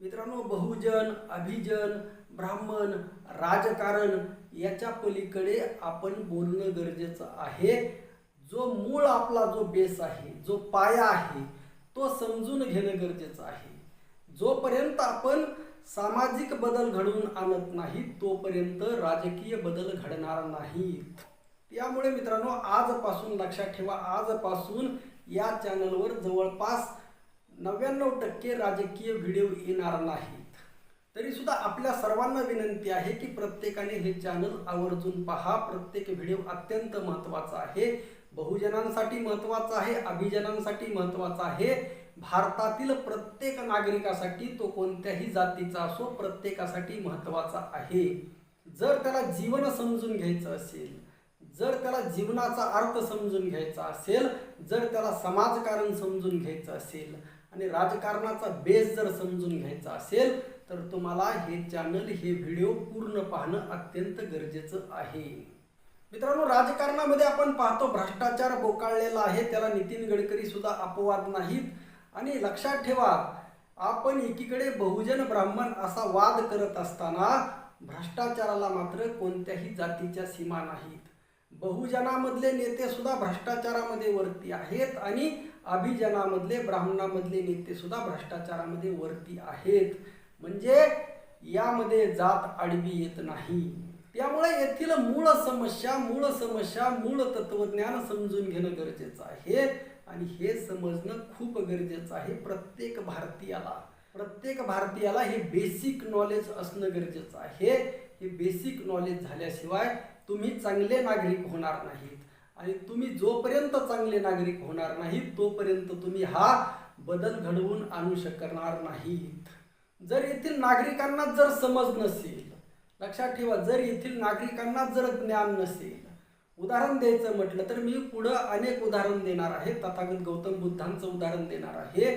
मित्रांनो बहुजन अभिजन ब्राह्मण राजकारण याच्या पलीकडे आपण बोलणं गरजेचं आहे. जो मूळ आपला जो बेस आहे जो पाया आहे तो समजून घेणं गरजेचं आहे. जोपर्यंत आपण सामाजिक बदल घडवून आणत नाही तोपर्यंत राजकीय बदल घडणार नाहीत. त्यामुळे मित्रांनो आजपासून लक्षात ठेवा आजपासून या चॅनलवर जवळपास नव्याण्णव टक्के राजकीय व्हिडिओ येणार नाहीत. तरी सुद्धा आपल्या सर्वांना विनंती आहे की प्रत्येकाने हे चॅनल आवर्जून पहा. प्रत्येक व्हिडिओ अत्यंत महत्त्वाचा आहे. बहुजनांसाठी महत्त्वाचा आहे अभिजनांसाठी महत्त्वाचा आहे. भारतातील प्रत्येक नागरिकासाठी तो कोणत्याही जातीचा असो प्रत्येकासाठी महत्त्वाचा आहे. जर त्याला जीवन समजून घ्यायचं असेल जर त्याला जीवनाचा अर्थ समजून घ्यायचा असेल जर त्याला समाजकारण समजून घ्यायचं असेल आणि राजकारणाचा बेस जर समजून घ्यायचा असेल तर तुम्हाला हे चॅनल हे व्हिडिओ पूर्ण पाहणं अत्यंत गरजेचं आहे. मित्रांनो राजकारणामध्ये आपण पाहतो भ्रष्टाचार बोकाळलेला आहे त्याला नितीन गडकरी सुद्धा अपवाद नाहीत. आणि लक्षात ठेवा आपण एकीकडे बहुजन ब्राह्मण असा वाद करत असताना भ्रष्टाचाराला मात्र कोणत्याही जातीच्या सीमा नाहीत. बहुजनामधले नेते सुद्धा भ्रष्टाचारामध्ये वरती आहेत आणि अभिजनामधले ब्राह्मणामधले नेते सुद्धा भ्रष्टाचारामध्ये वरती आहेत. म्हणजे यामध्ये जात आडवी येत नाही. त्यामुळे येथील मूळ समस्या मूळ समस्या मूळ तत्वज्ञान समजून घेणं गरजेचं आहे. आणि हे समजणं खूप गरजेचं आहे प्रत्येक भारतीयाला. प्रत्येक भारतीयाला हे बेसिक नॉलेज असणं गरजेचं आहे. हे बेसिक नॉलेज झाल्याशिवाय तुम्ही चांगले नागरिक होणार नाहीत. आणि तुम्ही जोपर्यंत चांगले नागरिक होणार नाहीत तोपर्यंत तुम्ही हा बदल घडवून आणू शकणार नाहीत. जर येथील नागरिकांना जर समज नसेल लक्षात ठेवा जर येथील नागरिकांना जर ज्ञान नसेल उदाहरण द्यायचं म्हटलं तर मी पुढं अनेक उदाहरण देणार आहे. तथागत गौतम बुद्धांचं उदाहरण देणार आहे.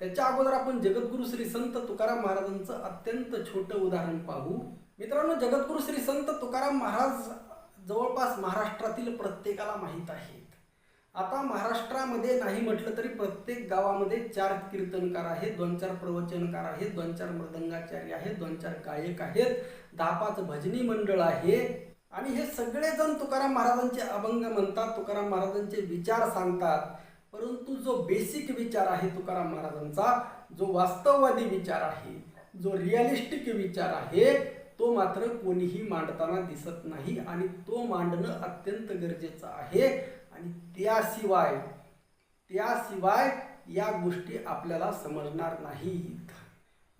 त्याच्या अगोदर आपण जगद्गुरु श्री संत तुकाराम महाराजांचं अत्यंत छोटं उदाहरण पाहू. मित्रांनो जगद्गुरु श्री संत तुकाराम महाराज जवळपास महाराष्ट्रातील प्रत्येकाला माहीत आहेत. आता महाराष्ट्रामध्ये नाही म्हटलं तरी प्रत्येक गावामध्ये चार कीर्तनकार आहेत दोन चार प्रवचनकार आहेत दोन चार मृदंगाचार्य आहेत दोन चार गायक आहेत दहा पाच भजनी मंडळ आहे. आणि हे सगळेजण तुकाराम महाराजांचे अभंग म्हणतात तुकाराम महाराजांचे विचार सांगतात. परंतु जो बेसिक विचार आहे तुकाराम महाराजांचा जो वास्तववादी विचार आहे जो रिअलिस्टिक विचार आहे तो मात्र कोणीही मांडताना दिसत नाही आणि तो मांडणं अत्यंत गरजेचं आहे. आणि त्याशिवाय त्याशिवाय या गोष्टी आपल्याला समजणार नाहीत.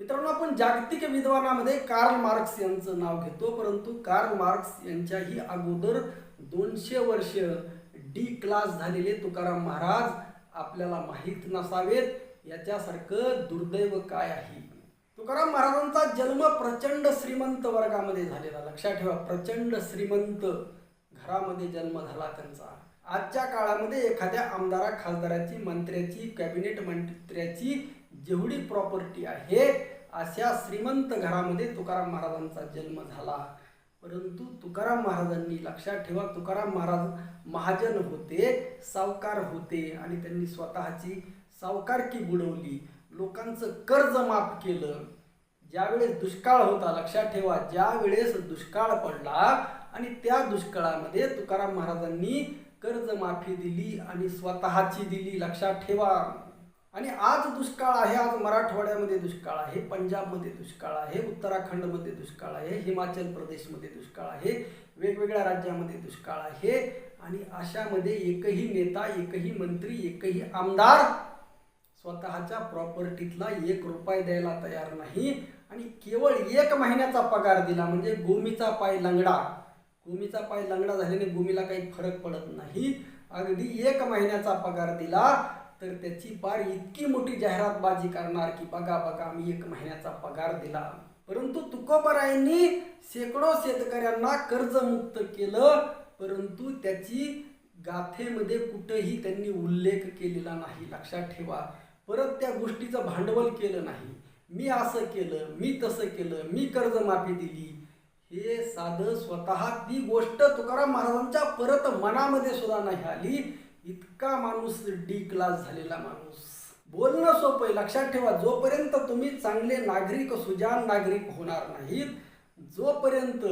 मित्रांनो आपण जागतिक विद्वानामध्ये कार्ल मार्क्स यांचं नाव घेतो परंतु कार्ल मार्क्स यांच्याही अगोदर दोनशे वर्ष डी क्लास झालेले तुकाराम महाराज आपल्याला माहीत नसावेत. याच्यासारखं दुर्दैव काय आहे? तुकाराम महाराजांचा जन्म प्रचंड श्रीमंत वर्गामध्ये झालेला. लक्षात ठेवा प्रचंड श्रीमंत घरामध्ये जन्म झाला त्यांचा. आजच्या काळामध्ये एखाद्या आमदारा खासदाराची मंत्र्याची कॅबिनेट मंत्र्याची जेवढी प्रॉपर्टी आहे अशा श्रीमंत घरामध्ये तुकाराम महाराजांचा जन्म झाला. परंतु तुकाराम महाराजांनी लक्षात ठेवा तुकाराम महाराज महाजन होते सावकार होते आणि त्यांनी स्वतःची सावकारकी बुडवली. लोकांचं कर्ज माफ केलं ज्यावेळेस दुष्काळ होता लक्षात ठेवा ज्या वेळेस दुष्काळ पडला आणि त्या दुष्काळामध्ये तुकाराम महाराजांनी कर्जमाफी दिली आणि स्वतःची दिली लक्षात ठेवा. आणि आज दुष्काळ आहे आज मराठवाड्यामध्ये दुष्काळ आहे पंजाबमध्ये दुष्काळ आहे उत्तराखंडमध्ये दुष्काळ आहे हिमाचल प्रदेशमध्ये दुष्काळ आहे वेगवेगळ्या राज्यामध्ये दुष्काळ आहे. आणि अशामध्ये एकही नेता एकही मंत्री एकही आमदार स्वतःच्या प्रॉपर्टीतला एक रुपये द्यायला तयार नाही आणि केवळ एक महिन्याचा पगार दिला म्हणजे गोमीचा पाय लंगडा. गोमीचा पाय लंगडा झाल्याने गोमीला काही फरक पडत नाही. अगदी एक महिन्याचा पगार दिला तर त्याची पार इतकी मोठी जाहिरातबाजी करणार की बघा बघा मी एक महिन्याचा पगार दिला. परंतु तुकोबरायांनी शेकडो शेतकऱ्यांना कर्जमुक्त केलं परंतु त्याची गाथेमध्ये कुठंही त्यांनी उल्लेख केलेला नाही. लक्षात ठेवा. परत त्या गोष्टीचं भांडवल केलं नाही. मी असं केलं मी तसं केलं मी कर्जमाफी दिली. हे साधं स्वतः ती गोष्ट तुकाराम महाराजांच्या परत मनामध्ये सुद्धा नाही आली. इतका माणूस डी क्लास झालेला माणूस. बोलणं सोपं आहे. लक्षात ठेवा जोपर्यंत तुम्ही चांगले नागरिक सुजान नागरिक होणार नाहीत जोपर्यंत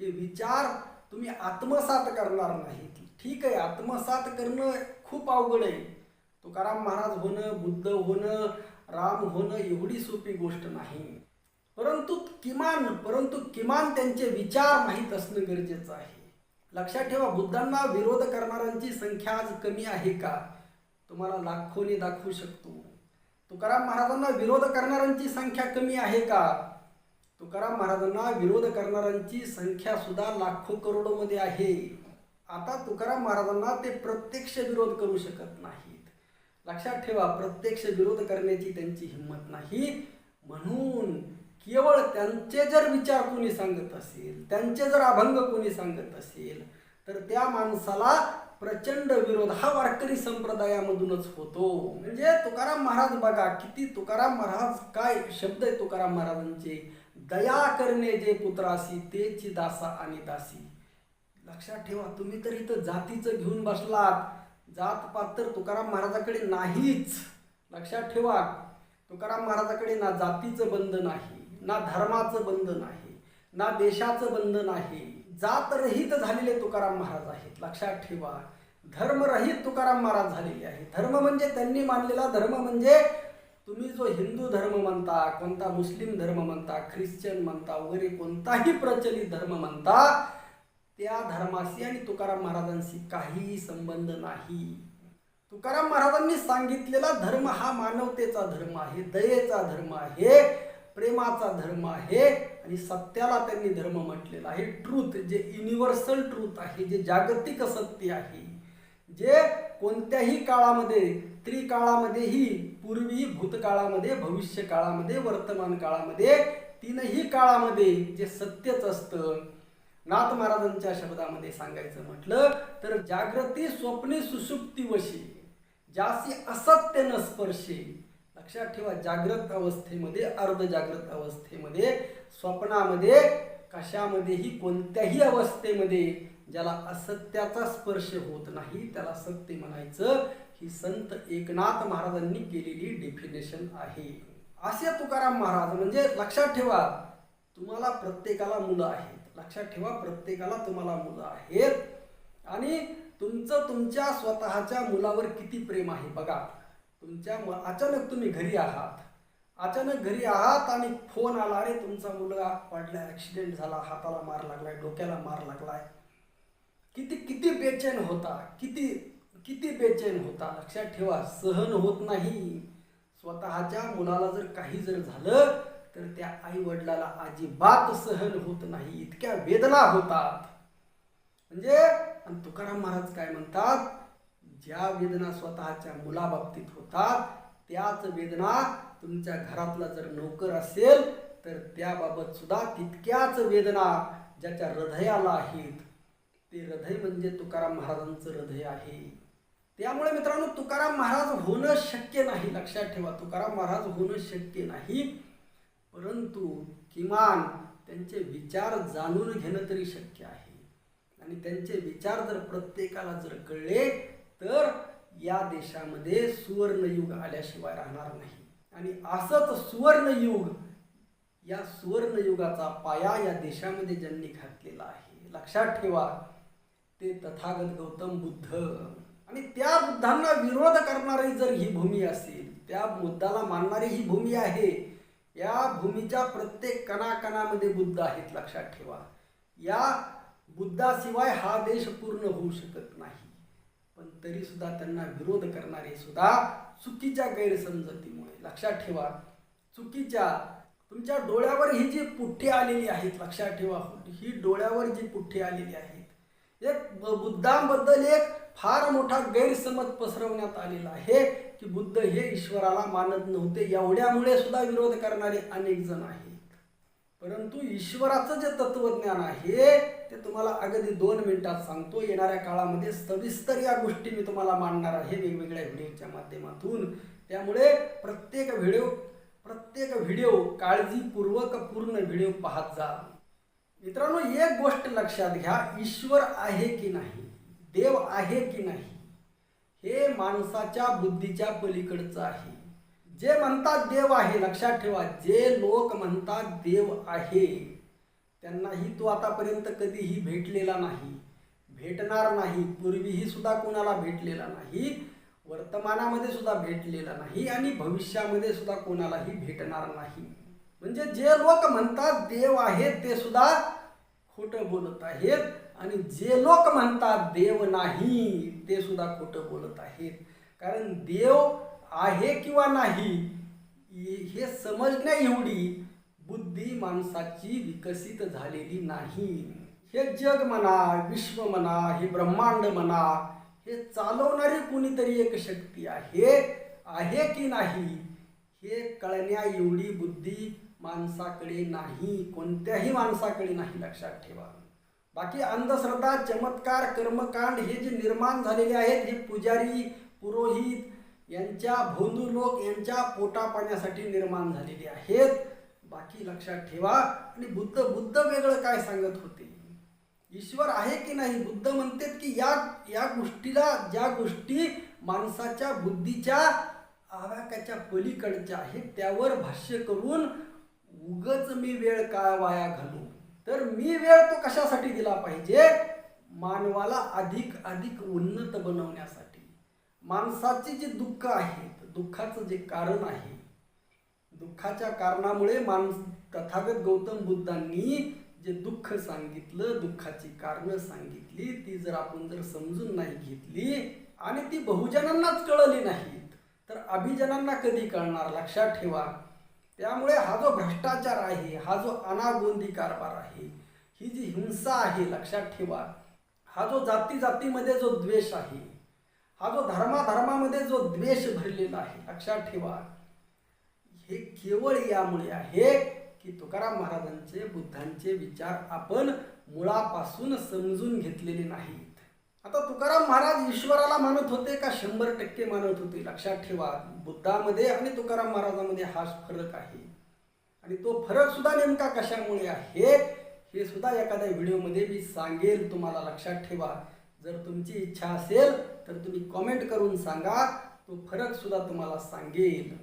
हे विचार तुम्ही आत्मसात करणार नाहीत. ठीक आहे आत्मसात करणं खूप अवघड आहे. तुकाराम महाराज होणं बुद्ध होणं राम होणं एवढी सोपी गोष्ट नाही. परंतु किमान परंतु किमान त्यांचे विचार माहीत असणं गरजेचं आहे. लक्षात ठेवा बुद्धांना विरोध करणाऱ्यांची संख्या आज कमी आहे का? तुम्हाला लाखोनी दाखवू शकतो. तुकाराम महाराजांना विरोध करणाऱ्यांची संख्या कमी आहे का? तुकाराम महाराजांना विरोध करणाऱ्यांची संख्या सुद्धा लाखो करोडोमध्ये आहे. आता तुकाराम महाराजांना ते प्रत्यक्ष विरोध करू शकत नाही. लक्षात ठेवा प्रत्यक्ष विरोध करण्याची त्यांची हिंमत नाही. म्हणून केवळ त्यांचे जर विचार कोणी सांगत असेल त्यांचे जर अभंग कोणी सांगत असेल तर त्या माणसाला प्रचंड विरोध हा वारकरी संप्रदायामधूनच होतो. म्हणजे तुकाराम महाराज बघा किती तुकाराम महाराज काय शब्द आहे तुकाराम महाराजांचे? दया करणे जे पुत्रासी तेची दासा आणि दासी. लक्षात ठेवा तुम्ही तर इथं जातीचं घेऊन बसलात. जात पात तर तुकाराम महाराजाकडे नाहीच. लक्षात ठेवा तुकाराम महाराजाकडे ना जातीचं बंध नाही ना धर्माचं बंध नाही ना देशाचं बंध नाही. जात रहित झालेले तुकाराम महाराज आहेत. लक्षात ठेवा धर्मरहित तुकाराम महाराज झालेले आहेत. धर्म म्हणजे त्यांनी मानलेला धर्म म्हणजे तुम्ही जो हिंदू धर्म म्हणता कोणता मुस्लिम धर्म म्हणता ख्रिश्चन म्हणता वगैरे कोणताही प्रचलित धर्म म्हणता त्या धर्माशी आणि तुकाराम महाराजांशी काहीही संबंध नाही. तुकाराम महाराजांनी सांगितलेला धर्म हा मानवतेचा धर्म आहे दयेचा धर्म आहे प्रेमाचा धर्म आहे आणि सत्याला त्यांनी धर्म म्हटलेला आहे. ट्रूथ जे युनिव्हर्सल ट्रूथ आहे जे जागतिक सत्य आहे जे कोणत्याही काळामध्ये त्रिकाळामध्येही पूर्वी भूतकाळामध्ये भविष्य काळामध्ये वर्तमान काळामध्ये तीनही काळामध्ये जे सत्यच असतं नाथ महाराजांच्या शब्दामध्ये सांगायचं म्हटलं तर जागृती स्वप्ने सुषुप्ती वशी जासी असत्य न लक्षात ठेवा जागृत अवस्थेमध्ये अर्ध जागृत अवस्थेमध्ये स्वप्नामध्ये कशामध्येही कोणत्याही अवस्थेमध्ये ज्याला असत्याचा स्पर्श होत नाही त्याला सत्य म्हणायचं ही संत एकनाथ महाराजांनी केलेली डेफिनेशन आहे. असे तुकाराम महाराज म्हणजे लक्षात ठेवा तुम्हाला प्रत्येकाला मुलं आहेत. लक्षात ठेवा प्रत्येकाला तुम्हाला मुलं आहेत. आणि तुमचं तुमच्या स्वतःच्या मुलावर किती प्रेम आहे बघा. तुमच्या मु- अचानक तुम्ही घरी आहात. अचानक घरी आहात आणि फोन आला अरे तुमचा मुलगा पडला ॲक्सिडेंट झाला हाताला मार लागलाय डोक्याला मार लागलाय. किती किती बेचैन होता किती किती बेचैन होता. लक्षात ठेवा सहन होत नाही. स्वतःच्या मुलाला जर काही जर झालं तर त्या आई वडिलाला अजिबात सहन होत नाही इतक्या वेदना होतात. म्हणजे आणि तुकाराम महाराज काय म्हणतात? ज्या वेदना स्वतःच्या मुलाबाबतीत होतात त्याच वेदना तुमच्या घरातला जर नोकर असेल तर त्याबाबत सुद्धा तितक्याच वेदना ज्याच्या हृदयाला आहेत. ते हृदय म्हणजे तुकाराम महाराजांचं हृदय आहे. त्यामुळे मित्रांनो तुकाराम महाराज होणं शक्य नाही. लक्षात ठेवा तुकाराम महाराज होणं शक्य नाही. परंतु किमान त्यांचे विचार जाणून घेणं तरी शक्य आहे. आणि त्यांचे विचार जर प्रत्येकाला जर कळले तर या देशामध्ये सुवर्णयुग आल्याशिवाय राहणार नाही. आणि असंच सुवर्णयुग या सुवर्णयुगाचा पाया या देशामध्ये ज्यांनी घातलेला आहे. लक्षात ठेवा ते तथागत गौतम बुद्ध. आणि त्या बुद्धांना विरोध करणारी जर ही भूमी असेल त्या बुद्धाला मानणारी ही भूमी आहे या भूमीच्या प्रत्येक कणाकणामध्ये बुद्ध आहेत लक्षात ठेवा. या बुद्धाशिवाय हा देश पूर्ण होऊ शकत नाही. पण तरी सुद्धा त्यांना विरोध करणारे सुद्धा चुकीच्या गैरसमजतीमुळे. लक्षात ठेवा चुकीच्या तुमच्या डोळ्यावर ही जी पुठ्ठी आलेली आहेत लक्षात ठेवा ही डोळ्यावर जी पुठ्ठी आलेली आहेत एक बुद्धांबद्दल एक फार मोठा गैरसमज पसरवण्यात आलेला आहे. की बुद्ध हे ईश्वराला मानत नव्हते. एवढ्यामुळे सुद्धा विरोध करणारे अनेक जण आहेत. परंतु ईश्वराचं जे तत्वज्ञान आहे ते तुम्हाला अगदी दोन मिनिटात सांगतो. येणाऱ्या काळामध्ये सविस्तर या गोष्टी मी तुम्हाला मांडणार आहे वेगवेगळ्या व्हिडिओच्या माध्यमातून. त्यामुळे प्रत्येक व्हिडिओ प्रत्येक व्हिडिओ काळजीपूर्वक पूर्ण व्हिडिओ पाहत जा. मित्रांनो एक गोष्ट लक्षात घ्या. ईश्वर आहे की नाही? देव आहे की नाही? हे माणसाच्या बुद्धीच्या पलीकडचं आहे. जे म्हणतात देव आहे लक्षात ठेवा जे लोक म्हणतात देव आहे त्यांनाही तो आतापर्यंत कधीही भेटलेला नाही. भेटणार नाही. पूर्वीही सुद्धा कोणाला भेटलेला नाही वर्तमानामध्ये सुद्धा भेटलेला नाही आणि भविष्यामध्ये सुद्धा कोणालाही भेटणार नाही. म्हणजे जे लोक म्हणतात देव आहेत ते सुद्धा खोटं बोलत आहेत. आणि जे लोक म्हणतात देव नाही ते सुद्धा खोटं बोलत आहेत. कारण देव आहे किंवा नाही हे समजण्या एवढी बुद्धी माणसाची विकसित झालेली नाही. हे जग म्हणा विश्व म्हणा हे ब्रह्मांड म्हणा हे चालवणारी कुणीतरी एक शक्ती आहे आहे की नाही हे कळण्या एवढी बुद्धी माणसाकडे नाही. कोणत्याही माणसाकडे नाही लक्षात ठेवा. बाकी अंधश्रद्धा चमत्कार कर्मकांड हे जे निर्माण झालेले आहेत हे पुजारी पुरोहित यांच्या भोंदू लोक यांच्या पोटा पाण्यासाठी निर्माण झालेले आहेत. बाकी लक्षात ठेवा. आणि बुद्ध बुद्ध वेगळं काय सांगत होते? ईश्वर आहे की नाही? बुद्ध म्हणतात की या या गोष्टीला ज्या गोष्टी माणसाच्या बुद्धीच्या आवाक्याच्या पलीकडच्या आहेत त्यावर भाष्य करून उगच मी वेळ काय वाया घालू. तर मी वेळ तो कशासाठी दिला पाहिजे? मानवाला अधिक अधिक उन्नत बनवण्यासाठी. माणसाचे जे दुःख आहेत दुःखाचं जे कारण आहे दुःखाच्या कारणामुळे माणूस तथागत गौतम बुद्धांनी जे दुःख सांगितलं दुःखाची कारणं सांगितली ती जर आपण जर समजून नाही घेतली आणि ती बहुजनांनाच कळली नाहीत तर अभिजनांना कधी कळणार? लक्षात ठेवा. त्यामुळे हा जो भ्रष्टाचार आहे हा जो अनागोंदी कारभार आहे ही जी हिंसा आहे लक्षात ठेवा. हा जो जाती जातीमध्ये जो द्वेष आहे हा जो धर्माधर्मामध्ये जो द्वेष भरलेला आहे लक्षात ठेवा. हे केवळ यामुळे आहे की तुकाराम महाराजांचे बुद्धांचे विचार आपण मुळापासून समजून घेतलेले नाहीत. आता तुकाराम महाराज ईश्वराला मानत होते का? शंभर टक्के मानत होते लक्षात ठेवा. बुद्धामध्ये आणि तुकाराम महाराजांमध्ये हा फरक आहे. आणि तो फरक सुद्धा नेमका कशामुळे आहे हे सुद्धा एखाद्या व्हिडिओमध्ये मी सांगेल. तुम्हाला लक्षात ठेवा. जर तुमची इच्छा असेल तर तुम्ही कॉमेंट करून सांगा. तो फरक सुद्धा तुम्हाला सांगेल.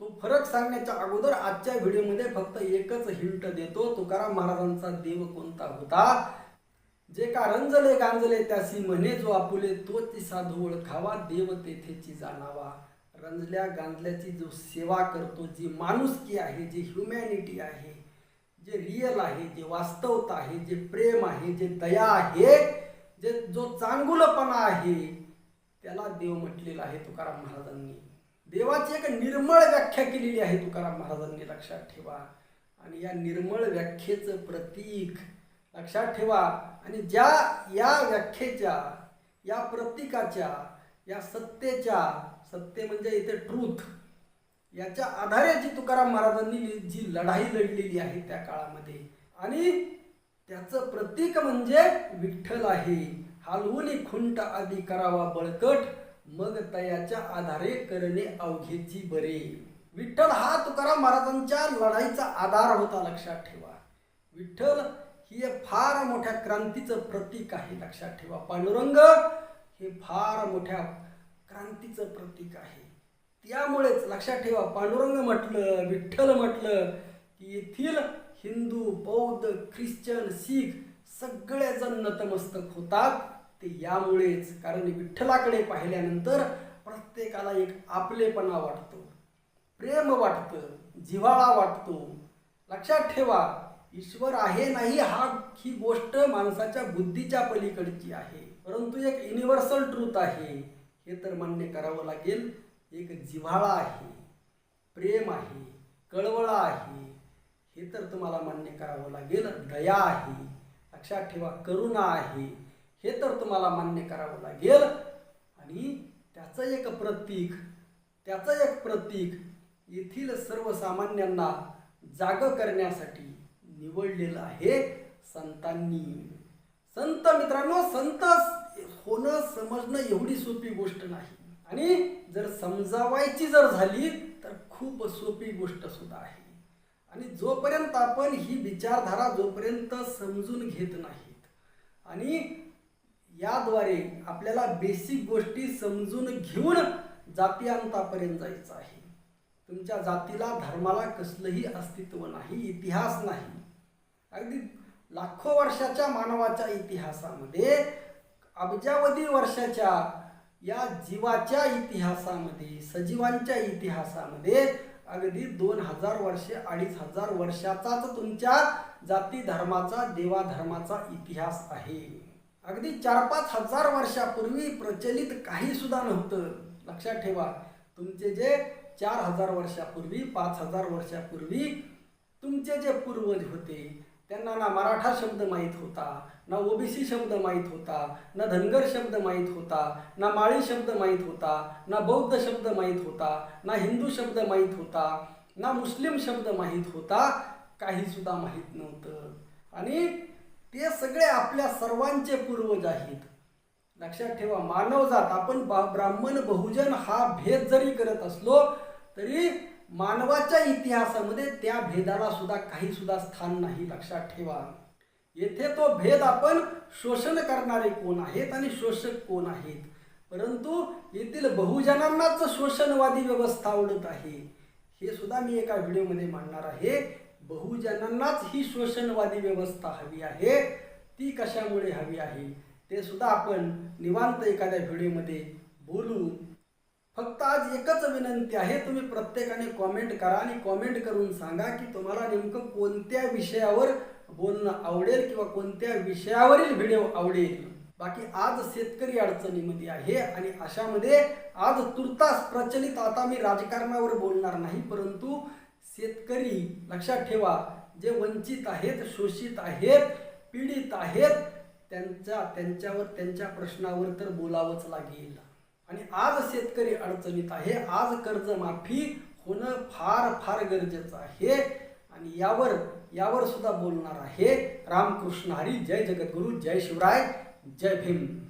तो फरक सांगण्याच्या अगोदर आजच्या व्हिडिओमध्ये फक्त एकच हिंट देतो. तुकाराम महाराजांचा देव कोणता होता? जे का रंजले गांजले त्यासी म्हणे जो आपुले तो ती साधू ओळखावा देव तेथेची जाणावा. रंजल्या गांजल्याची जो सेवा करतो जी माणुसकी आहे जी ह्युमॅनिटी आहे जे रिअल आहे जे वास्तवता आहे जे प्रेम आहे जे दया आहे जे जो चांगुलपणा आहे त्याला देव म्हटलेला आहे तुकाराम महाराजांनी. देवाची एक निर्मळ व्याख्या केलेली आहे तुकाराम महाराजांनी लक्षात ठेवा. आणि या निर्मळ व्याख्येचं प्रतीक लक्षात ठेवा. आणि ज्या या व्याख्येच्या या प्रतीकाच्या या सत्तेच्या सत्य म्हणजे इथे ट्रूथ याच्या आधारे जी तुकाराम महाराजांनी जी लढाई लढलेली आहे त्या काळामध्ये. आणि त्याचं प्रतीक म्हणजे विठ्ठल आहे. हालवून खुंट आदी करावा बळकट मग तयाच्या आधारे करणे अवघेची बरे. विठ्ठल हा तुकाराम महाराजांच्या लढाईचा आधार होता लक्षात ठेवा. विठ्ठल ही फार मोठ्या क्रांतीचं प्रतीक आहे लक्षात ठेवा. पांडुरंग हे फार मोठ्या क्रांतीचं प्रतीक आहे. त्यामुळेच लक्षात ठेवा पांडुरंग म्हटलं विठ्ठल म्हटलं की येथील हिंदू बौद्ध ख्रिश्चन शीख सगळेजण नतमस्तक होतात. ते यामुळेच कारण विठ्ठलाकडे पाहिल्यानंतर प्रत्येकाला एक आपलेपणा वाटतो. प्रेम वाटतं जिव्हाळा वाटतो. लक्षात ठेवा ईश्वर आहे नाही हा ही गोष्ट माणसाच्या बुद्धीच्या पलीकडची आहे. परंतु एक युनिव्हर्सल ट्रूथ आहे. हे तर मान्य करावं लागेल. एक जिव्हाळा आहे प्रेम आहे कळवळा आहे हे तर तुम्हाला मान्य करावं लागेल. दया आहे लक्षात ठेवा करुणा आहे हे तर तुम्हाला मान्य करावं लागेल. आणि त्याचं एक प्रतीक त्याचं एक प्रतीक येथील सर्वसामान्यांना जाग करण्यासाठी निवडलेलं आहे संतांनी. संत मित्रांनो संत होणं समजणं एवढी सोपी गोष्ट नाही. आणि जर समजावायची जर झाली तर खूप सोपी गोष्ट सुद्धा आहे. आणि जोपर्यंत आपण ही विचारधारा जोपर्यंत समजून घेत नाहीत आणि याद्वारे आपल्याला बेसिक गोष्टी समजून घेऊन जातीयांतापर्यंत जायचं आहे. तुमच्या जातीला धर्माला कसलंही अस्तित्व नाही इतिहास नाही. अगदी लाखो वर्षाच्या मानवाच्या इतिहासामध्ये अब्जावधी वर्षाच्या या जीवाच्या इतिहासामध्ये सजीवांच्या इतिहासामध्ये अगदी दोन हजार वर्षे अडीच हजार वर्षाचाच तुमच्या जाती धर्माचा देवाधर्माचा इतिहास आहे. अगदी चार पाच हजार वर्षापूर्वी प्रचलित काही सुद्धा नव्हतं. लक्षात ठेवा तुमचे जे चार हजार वर्षापूर्वी पाच हजार वर्षापूर्वी तुमचे जे पूर्वज होते त्यांना ना मराठा शब्द माहीत होता ना ओबीसी शब्द माहीत होता ना धनगर शब्द माहीत होता ना माळी शब्द माहीत होता ना बौद्ध शब्द माहीत होता ना हिंदू शब्द माहीत होता ना मुस्लिम शब्द माहीत होता काहीसुद्धा माहीत नव्हतं. आणि ते सगळे आपल्या सर्वांचे पूर्वज आहेत. लक्षात ठेवा मानवजात आपण बा- ब्राह्मण बहुजन हा भेद जरी करत असलो तरी मानवाच्या इतिहासामध्ये त्या भेदाला सुद्धा काही सुद्धा स्थान नाही लक्षात ठेवा. येथे तो भेद आपण शोषण करणारे कोण आहेत आणि शोषक कोण आहेत? परंतु येथील बहुजनांनाच शोषणवादी व्यवस्था आवडत आहे. हे सुद्धा मी एका व्हिडिओमध्ये मांडणार आहे. बहुजनांनाच ही शोषणवादी व्यवस्था हवी आहे. ती कशामुळे हवी आहे? ते सुद्धा आपण निवांत एखाद्या व्हिडिओमध्ये बोलू. फक्त आज एकच विनंती आहे तुम्ही प्रत्येकाने कॉमेंट करा आणि कॉमेंट करून सांगा की तुम्हाला नेमकं कोणत्या विषयावर बोलणं आवडेल किंवा कोणत्या विषयावरील व्हिडिओ आवडेल. बाकी आज शेतकरी अडचणीमध्ये आहे आणि अशामध्ये आज तुर्तास प्रचलित आता मी राजकारणावर बोलणार नाही परंतु शेतकरी लक्षात ठेवा जे वंचित आहेत शोषित आहेत पीडित आहेत त्यांच्या त्यांच्यावर त्यांच्या प्रश्नावर तर बोलावंच लागेल. आणि आज शेतकरी अडचणीत आहे. आज कर्जमाफी होणं फार फार गरजेचं आहे. आणि यावर यावर सुद्धा बोलणार आहे रामकृष्ण हरी. जय जगद्गुरु. जय शिवराय. जय भीम.